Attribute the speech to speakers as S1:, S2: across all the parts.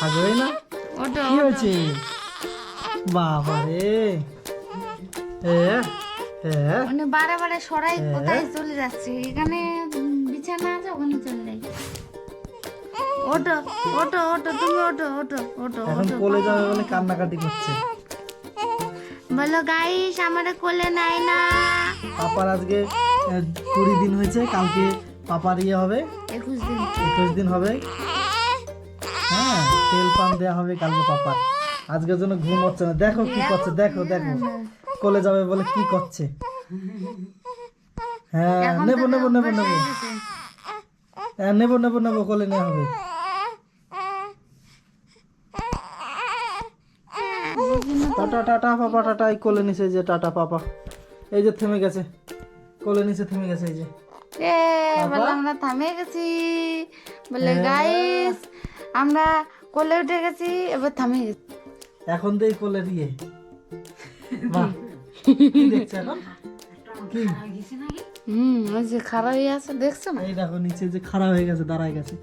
S1: হাগবে না? কি হয়েছে? বাবা রে
S2: মানে বারে বারে সরাই কোথায় চলে যাচ্ছে? এখানে বিছানা আছে ওখানে চলে যাই। ওটো ওটো ওটো তুমি ওটো ওটো ওটো
S1: এখন কোলে যাবে বলে কান্নাকাটি করছে।
S2: বলো গাইস আমারে কোলে নাই না।
S1: পাপার আজকে কুড়ি দিন হয়েছে কালকে পাপার ইয়ে হবে।
S2: একুশ দিন।
S1: একুশ দিন হবে। হ্যাঁ। তেল পান দেওয়া হবে কালকে পাপার। আজকের জন্য ঘুম হচ্ছে না। দেখো কি করছে দেখো দেখো। কোলে যাবে বলে কি করছে? হ্যাঁ নেব নেব নেব নেব। হ্যাঁ নেব নেব নেব কোলে নেওয়া হবে। Tata tata papa tata. এই কোলে এই যে টাটা পাপা। এই যে থেমে গেছে। কোলে নিচে থেমে গেছে এই যে।
S2: এ আমরা থামে গেছি। বলে গাইস আমরা কোলে উঠে গেছি এবার থামে গেছি।
S1: এখন তো এই কোলের ইয়ে বাহ কি দেখছে এখন?
S2: হুম ওই যে খারাপ হয়ে আছে দেখছ না?
S1: এই দেখো নিচে যে খাড়া হয়ে গেছে দাঁড়ায় গেছে।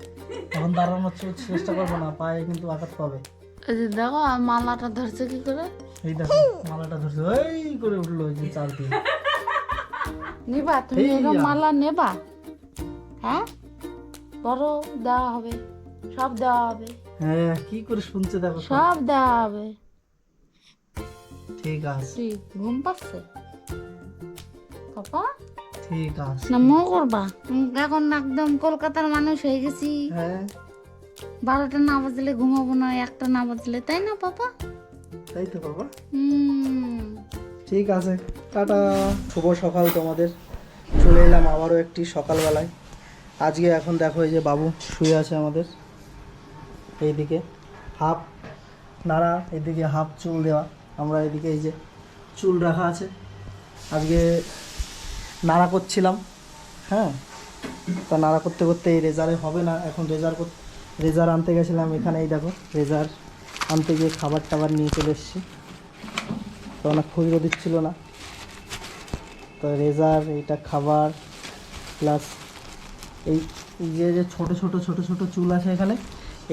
S1: এখন দাঁড়ানোর চেষ্টা করব না পায়ে কিন্তু আঘাত পাবে।
S2: ওই যে দেখো আর মালাটা ধরছে কি করে?
S1: এই দেখো মালাটা ধরছে এই করে উঠল ওই যে চার দিয়ে
S2: নিবা তুমি
S1: এই
S2: এরকম মালা নেবা হ্যাঁ? বড় দেওয়া হবে সব দেওয়া হবে।
S1: হ্যাঁ কি করে শুনছে দেখো সব।
S2: দেওয়া হবে।
S1: ঠিক আছে।
S2: ঘুম পাচ্ছে? পাপা?
S1: ঠিক আছে।
S2: না মো করবা। এখন একদম কলকাতার মানুষ হয়ে গেছি।
S1: হ্যাঁ।
S2: বারোটা না বাজলে ঘুমাবো না একটা না বাজলে। তাই না পাপা?
S1: তাই তো বাবা
S2: হুম।
S1: ঠিক আছে টাটা। শুভ সকাল তোমাদের। চলে এলাম আবারও একটি সকালবেলায়। আজকে এখন দেখো এই যে বাবু শুয়ে আছে আমাদের। এইদিকে হাফ নাড়া, এদিকে হাফ চুল দেওয়া। আমরা এদিকে এই যে চুল রাখা আছে। আজকে নাড়া করছিলাম হ্যাঁ? তা নাড়া করতে করতে এই রেজারে হবে না। এখন রেজার রেজার আনতে গেছিলাম এখানে, এই দেখো, রেজার আনতে গিয়ে খাবার টাবার নিয়ে চলে এসেছি। তো অনেক খুচরো দিচ্ছিল না। তো রেজার, এইটা খাবার, প্লাস এই যে যে ছোটো ছোটো ছোটো ছোটো চুল আছে এখানে।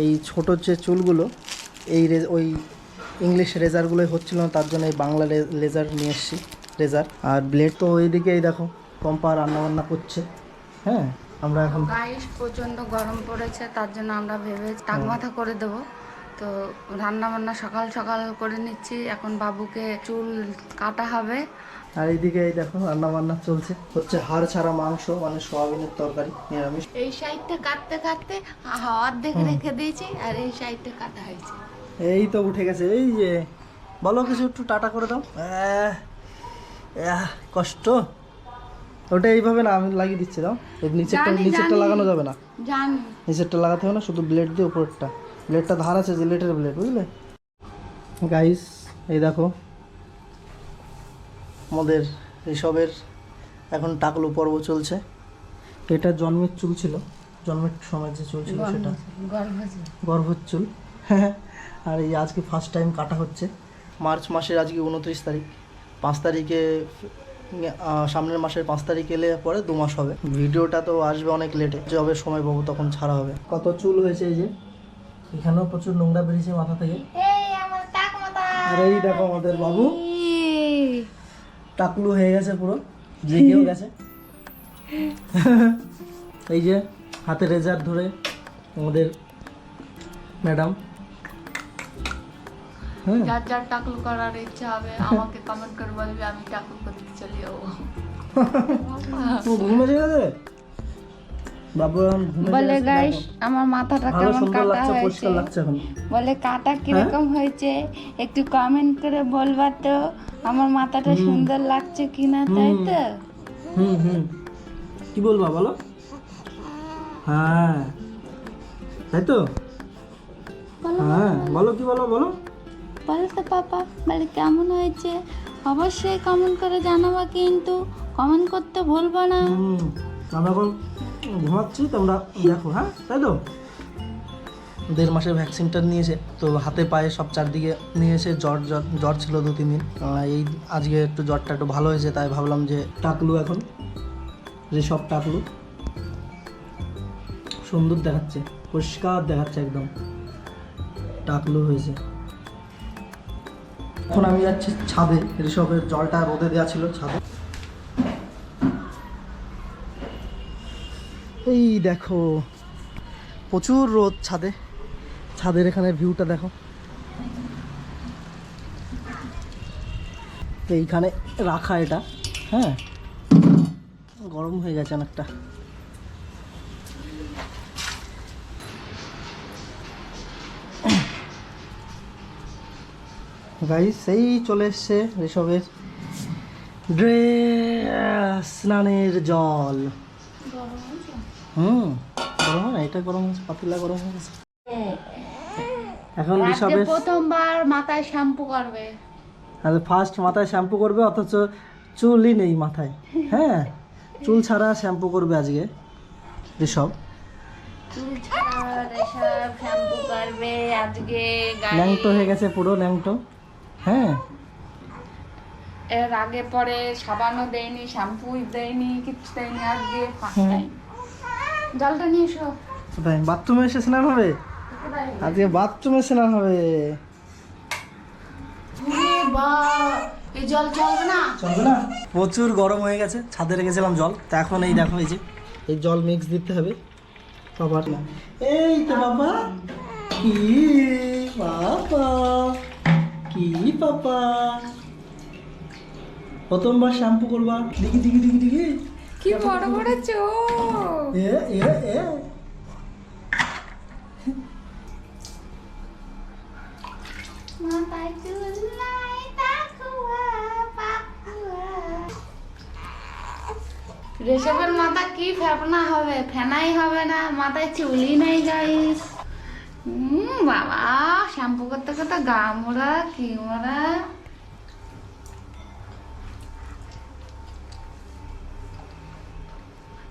S1: এই ছোট যে চুলগুলো, এই ওই ইংলিশ রেজারগুলোই হচ্ছিল না, তার জন্য এই বাংলা লেজার নিয়ে এসেছি রেজার আর ব্লেড তো ওইদিকে এই দেখো, কম্পা রান্নাবান্না করছে। হ্যাঁ আমরা এখন
S2: গাইস প্রচণ্ড গরম পড়েছে, তার জন্য আমরা ভেবে টাক মাথা করে দেবো। তো রান্না বান্না সকাল সকাল করে নিচ্ছি। এখন বাবুকে চুল কাটা হবে।
S1: আর এইদিকে এই দেখো রান্না বান্না চলছে। হচ্ছে হাড় ছাড়া মাংস মানে সোয়াবিনের তরকারি নিরামিষ।
S2: এই সাইডটা কাটতে কাটতে অর্ধেক রেখে দিয়েছি আর এই সাইডটা কাটা হয়েছে।
S1: এই তো উঠে গেছে এই যে। বলো কিছু একটু টাটা করে দাও। কষ্ট। ওটা এইভাবে না আমি লাগিয়ে দিচ্ছি দাও। নিচেরটা নিচেরটা লাগানো যাবে না।
S2: জানি।
S1: নিচেরটা লাগাতে হবে না শুধু ব্লেড দিয়ে উপরেরটা। ব্লেডটা ধার আছে জিলেটের ব্লেড বুঝলে? গাইস এই দেখো। আমাদের এইসবের এখন টাকলু পর্ব চলছে। এটা জন্মের চুল ছিল। জন্মের সময় যে চুল ছিল সেটা। গর্ভের চুল আর এই আজকে ফার্স্ট টাইম কাটা হচ্ছে। মার্চ মাসের আজকে উনত্রিশ তারিখ। পাঁচ তারিখে সামনের মাসের পাঁচ তারিখ এলে পরে দু মাস হবে। ভিডিওটা তো আসবে অনেক লেটে যবে সময় পাবো তখন ছাড়া হবে। কত চুল হয়েছে এই যে? এখানেও প্রচুর নোংরা বেরিয়েছে মাথা থেকে।
S2: এই আমার টাক মাথা
S1: আর এই দেখো আমাদের বাবু। টাকলু হয়ে গেছে পুরো। জেগেও গেছে। এই যে হাতে রেজার ধরে আমাদের ম্যাডাম। হ্যাঁ।
S2: যার যার টাকলু করার ইচ্ছা হবে আমাকে কমেন্ট করে বলবে আমি টাকলু করতে চলে যাব।
S1: ঘুমে ঘুমে
S2: বলে গাইস আমার মাথাটা কেমন কাটা হয়েছে? বলে কাটা কীরকম হয়েছে? একটু কমেন্ট করে বলবা তো আমার মাথাটা সুন্দর লাগছে কিনা তাই তো?
S1: হুম হুম। কি বলবা বলো? হ্যাঁ। তাই তো? হ্যাঁ বলো কি বলো বলো।
S2: বলো তো পাপা বলে কেমন হয়েছে? অবশ্যই কমেন্ট করে জানাবা কিন্তু কমেন্ট করতে ভুলবো না।
S1: আমরা এখন ঘুমাচ্ছি, তোমরা দেখো হ্যাঁ? তাই তো? দেড় মাসের ভ্যাকসিনটা নিয়েছে, তো হাতে পায়ে সব চারদিকে নিয়েছে, জ্বর জ্বর জ্বর ছিল দু, তিন দিন। এই আজকে একটু জ্বরটা একটু ভালো হয়েছে, তাই ভাবলাম যে টাকলু এখন, যে সব টাকলু। সুন্দর দেখাচ্ছে, পরিষ্কার দেখাচ্ছে একদম, টাকলু হয়েছে। এখন আমি যাচ্ছি ছাদে ঋষভের জলটা রোদে দেওয়া ছিল ছাদে। এই দেখো, প্রচুর রোদ ছাদে। ছাদের এখানে ভিউটা দেখো। এইখানে রাখা এটা হ্যাঁ? গরম হয়ে গেছে অনেকটা। গাইস সেই চলে এসছে ঋষভের ড্রেস, স্নানের জল? হুম গরম হয় না? এটা গরম হয়েছে পাতিলা গরম হয়ে গেছে। এখন ঋষভের
S2: প্রথমবার মাথায় শ্যাম্পু করবে।
S1: আচ্ছা ফার্স্ট মাথায় শ্যাম্পু করবে অথচ চুলই নেই মাথায়। হ্যাঁ চুল ছাড়া শ্যাম্পু করবে আজকে ঋষভ।
S2: চুল ছাড়া শ্যাম্পু করবে আজকে
S1: ল্যাংটো হয়ে গেছে পুরো ল্যাংটো। হ্যাঁ।
S2: এর আগে পরে সাবানও দেয়নি শ্যাম্পু দেয়নি কিছু দেয়নি আজকে ফার্স্ট। টাইম জলটা নিয়ে এসো।
S1: কোথায়? বাথরুমে এসে স্নান হবে? আজকে বাথরুমে স্নান হবে।
S2: এই জল চলবে না?
S1: চলবে না? প্রচুর গরম হয়ে গেছে ছাদে রেখেছিলাম জল। তা এখন এই দেখো এই যে এই জল মিক্স দিতে হবে। বাবার না এই তো বাবা। কি বাবা? কি বাবা? প্রথমবার শ্যাম্পু করবা। দিকি দিকি দিকি দিকি
S2: কি বড় বড় চোখ।
S1: এ এ এ।
S2: চুল রেশবের মাথা কি ফেপনা হবে? ফেনাই হবে না মাথায় চুলই নেই গাইস বাবা শ্যাম্পু করতে করতে গা মোড়া কি মোড়া?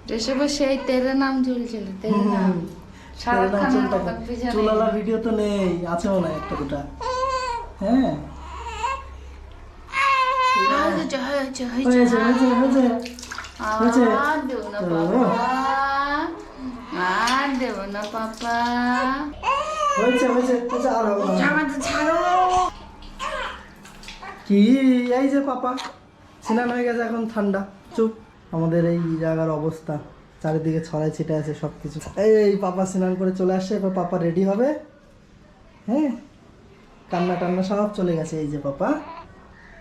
S2: রেশবের সেই তেরে নাম ঝুলছিল তেরে নাম।
S1: চুলালা ভিডিও তো নেই আছে মনে হয় একটা দুটা। হ্যাঁ? কি? এই যে পাপা স্নান হয়ে গেছে এখন ঠান্ডা। চুপ। আমাদের এই জায়গার অবস্থা। চারিদিকে ছড়াই ছিটে আছে সব কিছু এই পাপা স্নান করে চলে আসছে, এবার পাপা রেডি হবে। হ্যাঁ? কান্না টান্না সব চলে গেছে, এই যে পাপা।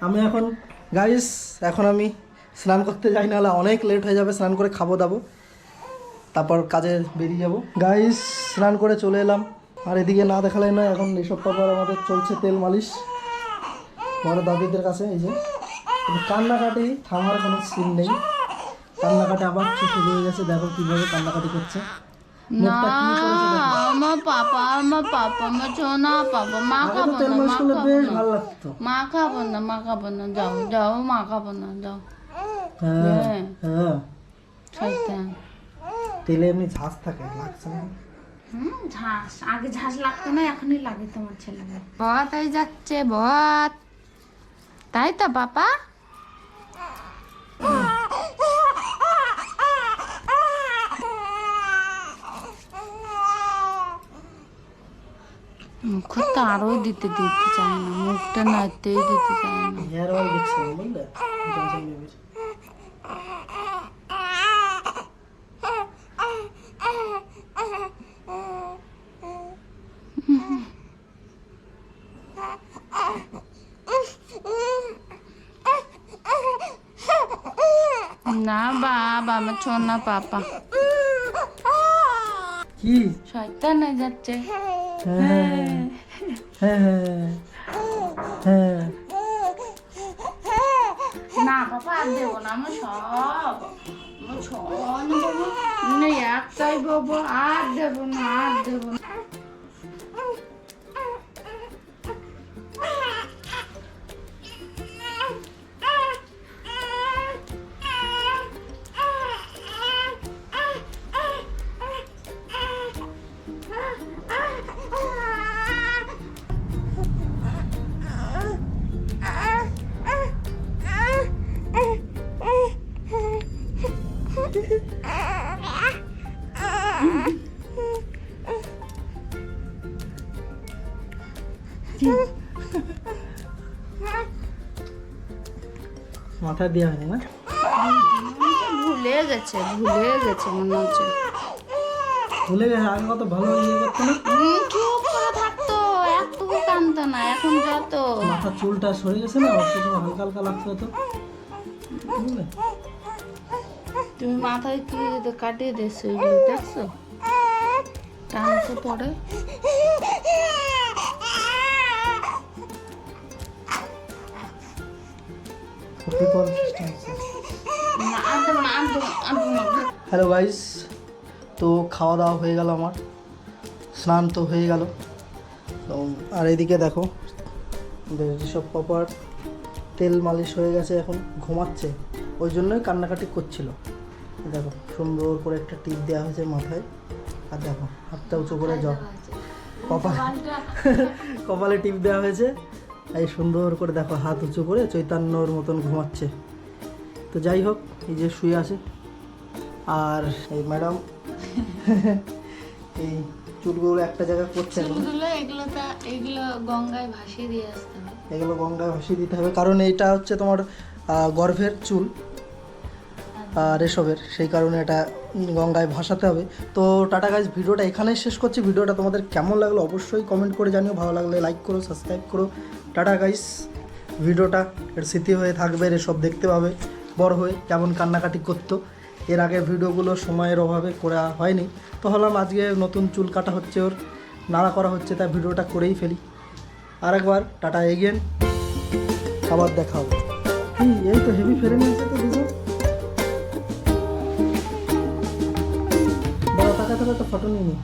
S1: আমি এখন গাইস এখন আমি স্নান করতে যাই, নাহলে অনেক লেট হয়ে যাবে, স্নান করে খাব দাবো। তারপর কাজে বেরিয়ে যাব। গাইস স্নান করে চলে এলাম। আর এদিকে না দেখালে না এখন এসব পাপার আমাদের চলছে তেল মালিশ। বড় দাদিদের কাছে, এই যে। কান্নাকাটি থামার কোনো সিন নেই। কান্নাকাটি আবার শুরু হয়ে গেছে দেখো কীভাবে কান্নাকাটি করছে।
S2: আমার পাপা আমার পাপা আমার সোনা পাপা মা খাব না
S1: মালিশ
S2: মা
S1: করলে
S2: খাব
S1: বেশ
S2: না।
S1: ভালো লাগতো।
S2: মা খাব না মা খাব না যাও যাও মা খাব না যাও।
S1: হ্যাঁ
S2: হ্যাঁ।
S1: হ্যাঁ। তেলে এমনি ঝাঁস থাকে লাগছে না?
S2: হুম ঝাঁস আগে ঝাঁস লাগতো না এখনই লাগে তোমার ছেলে বত যাচ্ছে তাই তো বাবা আরোই দিতে দিতে চায় না মুখটা নাড়তেই দিতে চায় না।
S1: হেয়ার অয়েল দেখছিলাম বুঝলে? জনসন বেবির
S2: না বাবা আমার ছোনা পাপা।
S1: কি?
S2: শয়তান হয়ে যাচ্ছে।
S1: হ্যাঁ। হ্যাঁ।
S2: না, বাবা, আর দেবো না, আমার সব। আমার সব একটাই বাবা, আর দেবো না, আর দেবো না।
S1: মাথায় দেওয়া হয়নি না?
S2: ভুলে গেছে ভুলে গেছে মনে হচ্ছে।
S1: ভুলে গেছে আগে কত ভালো ইয়ে করতো না?
S2: চুপ করে থাকতো না এখন যত
S1: মাথার চুলটা সরে গেছে না অবশ্য সময় হালকা হালকা লাগতো তো বুঝলে
S2: তুমি মাথায় কি কাটিয়ে দিয়েছ এগুলো দেখছ? টানতে পড়ে
S1: হ্যালো গাইস তো খাওয়া দাওয়া হয়ে গেল আমার, স্নান তো হয়ে গেল। তো আর এদিকে দেখো সব প্রপার তেল মালিশ হয়ে গেছে এখন, ঘুমাচ্ছে, ওই জন্যই কান্নাকাটি করছিল। দেখো, সুন্দর করে একটা টিপ দেওয়া হয়েছে মাথায়, আর দেখো, হাতটা উঁচু করে জ কপাল কপালে টিপ দেওয়া হয়েছে। এই সুন্দর করে দেখো হাত উঁচু করে চৈতন্যর মতন ঘুমাচ্ছে। তো যাই হোক এই যে শুয়ে আছে। আর এই ম্যাডাম এই চুলগুলো একটা জায়গায় করছে
S2: চুলগুলো এগুলো তা এগুলো গঙ্গায় ভাসিয়ে দিয়ে আসতে হবে।
S1: এগুলো গঙ্গায় ভাসিয়ে দিতে হবে। কারণ এইটা হচ্ছে তোমার গর্ভের চুল। আর এসবের সেই কারণে এটা গঙ্গায় ভাসাতে হবে। তো টাটা গাইজ ভিডিওটা এখানেই শেষ করছি। ভিডিওটা তোমাদের কেমন লাগল অবশ্যই কমেন্ট করে জানিও। ভালো লাগলে লাইক করো সাবস্ক্রাইব করো। টাটা গাইজ ভিডিওটা এর স্মৃতি হয়ে থাকবে এর সব দেখতে পাবে, বড় হয়ে কেমন কান্নাকাটি করতো। এর আগে ভিডিওগুলো সময়ের অভাবে করা হয়নি। তো হলাম আজকে নতুন চুল কাটা হচ্ছে ওর, নাড়া করা হচ্ছে, তাই ভিডিওটা করেই ফেলি। আরেকবার, টাটা এগেন আবার দেখা হবে। এই তো হেভি ফেরে তো ফটো নিয়ে নি